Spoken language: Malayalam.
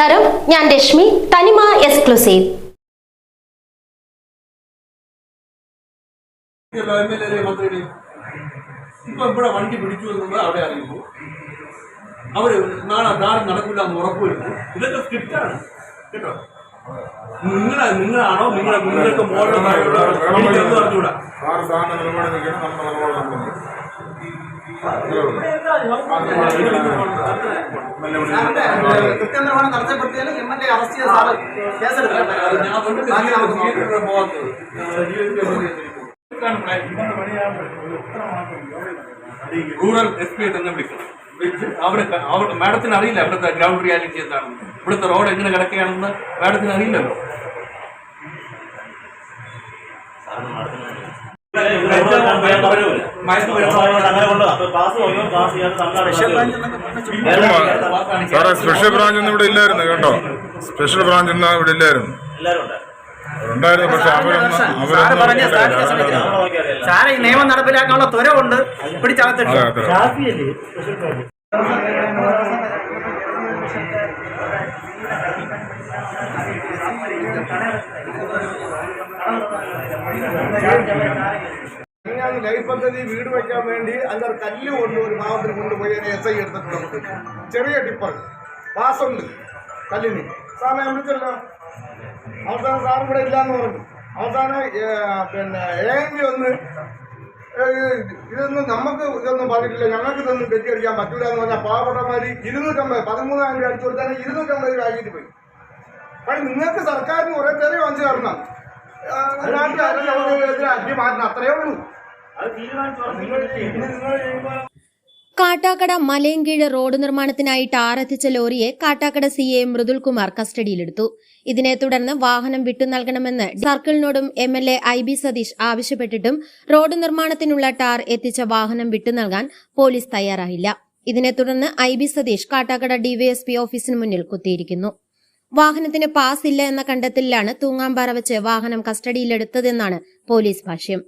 നമസ്കാരം. ഞാൻ രശ്മി. തനിമ എക്സ്ക്ലൂസീവ്. ഇപ്പൊ ഇവിടെ വണ്ടി പിടിച്ചു എന്നുള്ളത് അവിടെ അറിയുന്നു അവർ നാളെ നാളെ നടക്കില്ല എന്ന് ഉറപ്പുവരുന്നു ഇതൊക്കെ സ്ക്രിപ്റ്റാണ് കേട്ടോ? നിങ്ങളെ നിങ്ങളാണോ? നിങ്ങളെ നിങ്ങൾക്ക് മോളുടെ എനിക്കൊന്നും അറിഞ്ഞൂടാ. കൃത്യനിർവഹണം നടത്തപ്പെടുത്തിയാലും എം എൽ എ അറസ്റ്റ് ചെയ്ത സാറ് പോകാത്തത് റൂറൽ എസ് പി തന്നെ വിളിക്കണം. വിളിച്ച് അവിടെ അവർ മാഡത്തിന് അറിയില്ല അവിടുത്തെ ഗ്രൗണ്ട് റിയാലിറ്റി എന്താണെന്ന്. ഇവിടുത്തെ റോഡ് എങ്ങനെ കിടക്കുകയാണെന്ന് മാഡത്തിന് അറിയില്ലല്ലോ. സാറേ സ്പെഷ്യൽ ബ്രാഞ്ച് ഒന്നും ഇവിടെ ഇല്ലായിരുന്നു കേട്ടോ. സ്പെഷ്യൽ ബ്രാഞ്ച് ഒന്നും ഇവിടെ ഇല്ലായിരുന്നു. ഉണ്ടായിരുന്നു പക്ഷെ അവരൊന്നും സാറ് നിയമം നടപ്പിലാക്കാനുള്ള ത്വരവുണ്ട്. പിടിച്ചകത്തിട്ടു. അതെ. ലൈഫ് പദ്ധതി വീട് വയ്ക്കാൻ വേണ്ടി അങ്ങനെ കല്ല് കൊണ്ട് ഒരു പാവത്തിന് കൊണ്ടുപോയി എസ് ഐ എടുത്തിട്ടുണ്ട് ചെറിയ ടിപ്പർ പാസുണ്ട് കല്ലിന്. സാറിനെ വിളിച്ചല്ലോ. അവസാനം സാർ ഇവിടെ ഇല്ലാന്ന് പറഞ്ഞു. അവസാനം പിന്നെ ഏതെങ്കിലും ഒന്ന് ഇതൊന്നും നമുക്ക് ഇതൊന്നും പറഞ്ഞിട്ടില്ല. ഞങ്ങൾക്ക് ഇതൊന്നും തെറ്റിയടിക്കാൻ പറ്റൂല എന്ന് പറഞ്ഞാൽ പാവപ്പെട്ടമാര് ഇരുന്നൂറ്റമ്പത് പതിമൂന്നായിരം രൂപ അടിച്ചു കൊടുത്താൽ ഇരുന്നൂറ്റമ്പത് രൂപ ആക്കിയിട്ട് പോയി. കാരണം നിങ്ങൾക്ക് സർക്കാരിന് കുറേ തെറി വാങ്ങിച്ചു തരണം. ആ, നാട്ടുകാരെ നമുക്ക് അടി മാറ്റണം അത്രയേ ഉള്ളൂ നിങ്ങൾ നിങ്ങൾ ചെയ്യുമ്പോൾ കാട്ടാക്കട മലയൻകീഴ് റോഡ് നിർമ്മാണത്തിനായി ടാർ എത്തിച്ച ലോറിയെ കാട്ടാക്കട സി എ മൃദുൽകുമാർ കസ്റ്റഡിയിലെടുത്തു. ഇതിനെ തുടർന്ന് വാഹനം വിട്ടു നൽകണമെന്ന് സർക്കിളിനോടും M L A I B Satheesh ആവശ്യപ്പെട്ടിട്ടും road നിർമ്മാണത്തിനുള്ള ടാർ എത്തിച്ച വാഹനം വിട്ടു നൽകാൻ പോലീസ് തയ്യാറായില്ല. ഇതിനെ തുടർന്ന് I B Satheesh Kattakada DYSP ഓഫീസിന് മുന്നിൽ കുത്തിയിരിക്കുന്നു. വാഹനത്തിന് പാസ് ഇല്ല എന്ന കണ്ടെത്തലിലാണ് തൂങ്ങാമ്പാറ വെച്ച് വാഹനം കസ്റ്റഡിയിലെടുത്തതെന്നാണ് പോലീസ് ഭാഷ്യം.